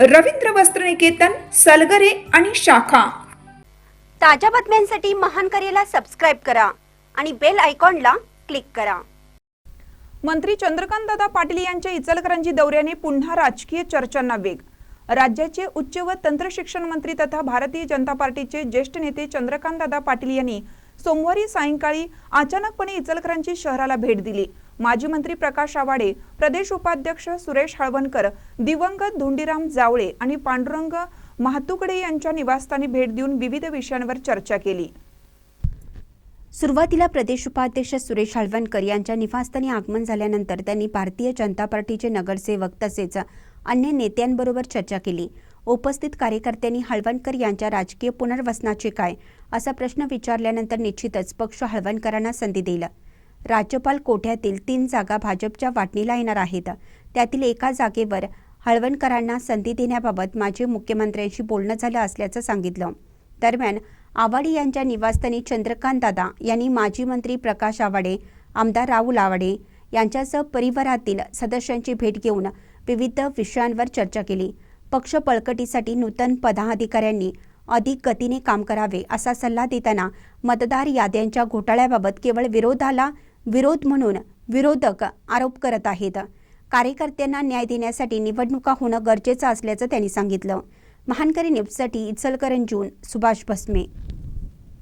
रवींद्र वस्त्रनिकेतन सलगरे आणि शाखा. ताज्या बातम्यांसाठी महान करेला सबस्क्राईब करा आणि बेल आयकॉनला क्लिक करा. मंत्री चंद्रकांतदादा पाटील यांच्या इचलकरंजी दौऱ्याने पुन्हा राजकीय चर्चांना वेग. राज्याचे उच्च व तंत्र शिक्षण मंत्री तथा भारतीय जनता पार्टीचे ज्येष्ठ नेते चंद्रकांतदादा पाटील यांनी सोमवारी सायंकाळी अचानकपणे इचलकरंजी शहराला भेट दिली. माजी मंत्री प्रकाश आवाडे प्रदेश उपाध्यक्ष सुरेश हळवणकर दिवंगत धोंडीराम जावळे आणि पांडुरंग महातुकडे यांच्या निवासस्थानी भेट देऊन विविध विषयांवर चर्चा केली. सुरुवातीला प्रदेश उपाध्यक्ष सुरेश हळवणकर यांच्या निवासस्थानी आगमन झाल्यानंतर त्यांनी भारतीय जनता पार्टीचे नगरसेवक तसेच अन्य नेत्यांबरोबर चर्चा केली. उपस्थित कार्यकर्त्यांनी हळवणकर यांच्या राजकीय पुनर्वसनाचे काय असा प्रश्न विचारल्यानंतर निश्चितच पक्ष हळवणकरांना संधी दिला राज्यपाल कोठ्यातील तीन जागा भाजपच्या वाटणीला येणार आहेत. त्यातील एका जागेवर हळवणकरांना संधी देण्याबाबत माजी मुख्यमंत्र्यांशी बोलणं झालं असल्याचं सांगितलं. दरम्यान आवाडे यांच्या निवासस्थानी चंद्रकांत दादा यांनी माजी मंत्री प्रकाश आवाडे आमदार राहुल आवाडे यांच्यासह परिवारातील सदस्यांची भेट घेऊन विविध विषयांवर चर्चा केली. पक्ष बळकटीसाठी नूतन पदाधिकाऱ्यांनी अधिक गतीने काम करावे असा सल्ला देताना मतदार याद्यांच्या घोटाळ्याबाबत केवळ विरोधाला विरोध म्हणून विरोधक आरोप करत आहेत. कार्यकर्त्यांना न्याय देण्यासाठी निवडणुका होणं गरजेचं असल्याचं त्यांनी सांगितलं. महानकरी न्यूजसाठी इचलकरंजून सुभाष भस्मे